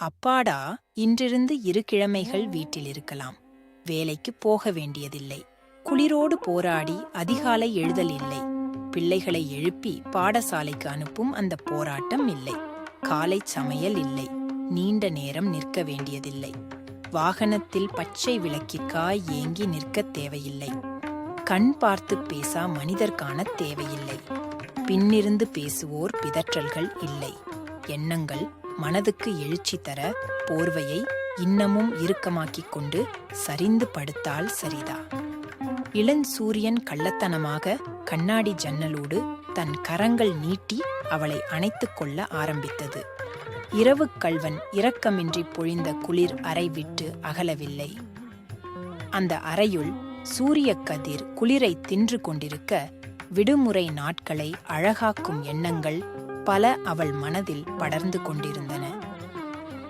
அப்பாடா இன்றிருந்து இரு கிழமைகள் வீட்டில் இருக்கலாம் வேலைக்கு போக வேண்டியதில்லை. குளிரோடு போராடி அதிகாலை எழுதல் இல்லை. பிள்ளைகளை எழுப்பி பாடசாலைக்கு அனுப்பும் அந்த போராட்டம் இல்லை. காலை சமையல் இல்லை. நீண்ட நேரம் நிற்க வேண்டியதில்லை. வாகனத்தில் பச்சை விளக்கிற்காய் ஏங்கி நிற்கத் தேவையில்லை. கண் பார்த்து பேசா மனிதர் காண தேவையில்லை. பின்னிருந்து பேசுவோர் பிதற்றல்கள் இல்லை. எண்ணங்கள் மனதுக்கு எழுச்சி தர போர்வையை இன்னமும் இறுக்கமாக்கிக் கொண்டு சரிந்து படுத்தால் சரிதா? இளஞ்சூரியன் கள்ளத்தனமாக கண்ணாடி ஜன்னலோடு தன் கரங்கள் நீட்டி அவளை அணைத்துக் கொள்ள ஆரம்பித்தது. இரவு கள்வன் இரக்கமின்றி பொழிந்த குளிர் அறை விட்டு அகலவில்லை. அந்த அறையுள் சூரிய கதிர் குளிரை தின்று கொண்டிருக்க விடுமுறை நாட்களை அழகாக்கும் எண்ணங்கள் பல அவள் மனதில் படர்ந்து கொண்டிருந்தன.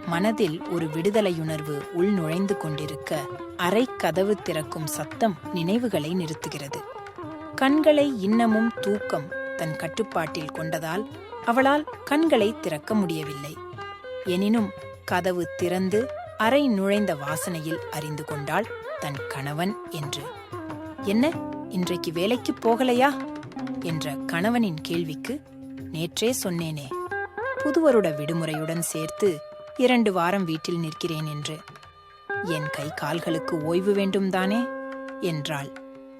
மனதில் ஒரு விடுதலையுணர்வு உள் நுழைந்து கொண்டிருக்க அறை கதவு திறக்கும் சத்தம் நினைவுகளை நிறுத்துகிறது. கண்களை இன்னமும் தூக்கம் தன் கட்டுப்பாட்டில் கொண்டதால் அவளால் கண்களை திறக்க முடியவில்லை. எனினும் கதவு திறந்து அறை நுழைந்த வாசனையில் அறிந்து கொண்டாள் தன் கணவன் என்று. என்ன இன்றைக்கு வேலைக்கு போகலையா? என்ற கணவனின் கேள்விக்கு நேற்றே சொன்னேனே. புதுவருட விடுமுறையுடன் சேர்த்து இரண்டு வாரம் வீட்டில் நிற்கிறேன் என்று. என் கை கால்களுக்கு ஓய்வு வேண்டும் தானே? என்றாள்.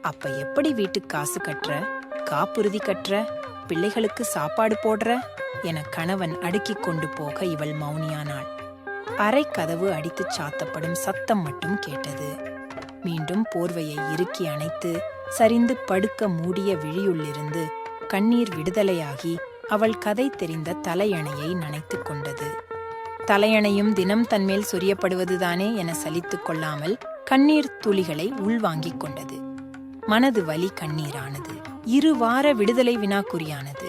அப்ப எப்படி வீட்டுக்கு காசு கட்டுற? காப்புறுதி கட்டுற? பிள்ளைகளுக்கு சாப்பாடு போடுற? என கணவன் அடுக்கிக் கொண்டு போக இவள் மௌனியானாள். அரை கதவு அடித்துச் சாத்தப்படும் சத்தம் மட்டும் கேட்டது. மீண்டும் போர்வையை இறுக்கி அணைத்து சரிந்து படுக்க மூடிய விழியுள்ளிருந்து கண்ணீர் விடுதலையாகி அவள் கதை தெரிந்த தலையணையை நனைத்துக் கொண்டது. தலையணையும் தினம் தன்மேல் சொரியப்படுவதுதானே என சலித்துக் கொள்ளாமல் கண்ணீர் துளிகளை உள்வாங்கிக் கொண்டது. மனது வலி கண்ணீரானது. இரு வார விடுதலை வினாக்குறியானது.